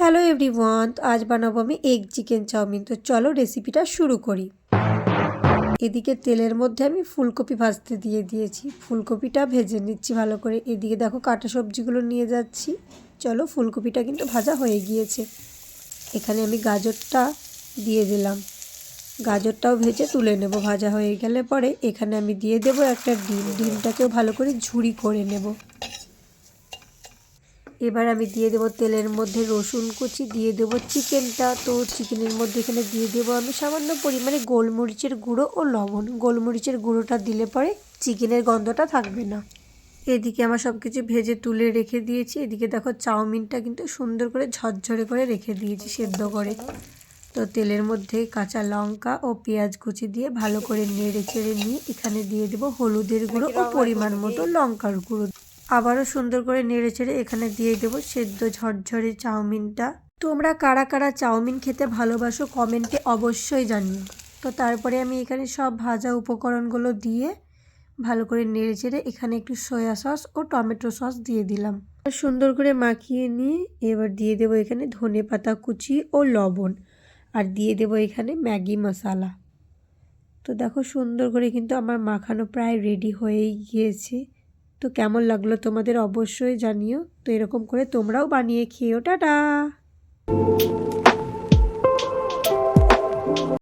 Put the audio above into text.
Hello everyone আজ বানাবো আমি এগ চিকেন চাউমিন। তো চলো রেসিপিটা শুরু করি। এদিকে তেলের মধ্যে আমি ফুলকপি ভাজতে দিয়ে দিয়েছি। ফুলকপিটা ভেজে নিচ্ছি ভালো করে। এদিকে দেখো কাটা সবজিগুলো নিয়ে যাচ্ছি। চলো ফুলকপিটা কিন্তু ভাজা হয়ে গিয়েছে। এখানে আমি গাজরটা দিয়ে দিলাম। গাজরটাও ভেজে তুলে নেব। ভাজা হয়ে গেলে পরে এখানে আমি দিয়ে দেবো একটা ডিম। ডিমটাকেও ভালো করে ঝুড়ি করে নেব। এবার আমি দিয়ে দেবো তেলের মধ্যে রসুন কুচি, দিয়ে দেবো চিকেনটা। তো চিকেনের মধ্যে এখানে দিয়ে দেবো আমি সামান্য পরিমাণে গোলমরিচের গুঁড়ো ও লবণ। গোলমরিচের গুঁড়োটা দিলে পরে চিকেনের গন্ধটা থাকবে না। এদিকে আমার সব কিছু ভেজে তুলে রেখে দিয়েছি। এদিকে দেখো চাউমিনটা কিন্তু সুন্দর করে ঝরঝরে করে রেখে দিয়েছি সেদ্ধ করে। তো তেলের মধ্যে কাঁচা লঙ্কা ও পেঁয়াজ কুচি দিয়ে ভালো করে নেড়ে চেড়ে নিয়ে এখানে দিয়ে দেবো হলুদের গুঁড়ো ও পরিমাণ মতো লঙ্কার গুঁড়ো। আবারও সুন্দর করে নেড়ে চেড়ে এখানে দিয়ে দেবো সেদ্ধ ঝরঝরে চাউমিনটা। তোমরা কারা কারা চাউমিন খেতে ভালোবাসো কমেন্টে অবশ্যই জানিও। তো তারপরে আমি এখানে সব ভাজা উপকরণগুলো দিয়ে ভালো করে নেড়ে চেড়ে এখানে একটু সয়া সস ও টমেটো সস দিয়ে দিলাম। সুন্দর করে মাখিয়ে নিয়ে এবার দিয়ে দেবো এখানে ধনে পাতা কুচি ও লবণ। আর দিয়ে দেবো এখানে ম্যাগি মশালা। তো দেখো সুন্দর করে কিন্তু আমার মাখানো প্রায় রেডি হয়েই গিয়েছে। তো কেমন লাগল তোমাদের? অবশ্যই জানিও। তো এরকম করে তোমরাও বানিয়ে খেয়েও টাটা!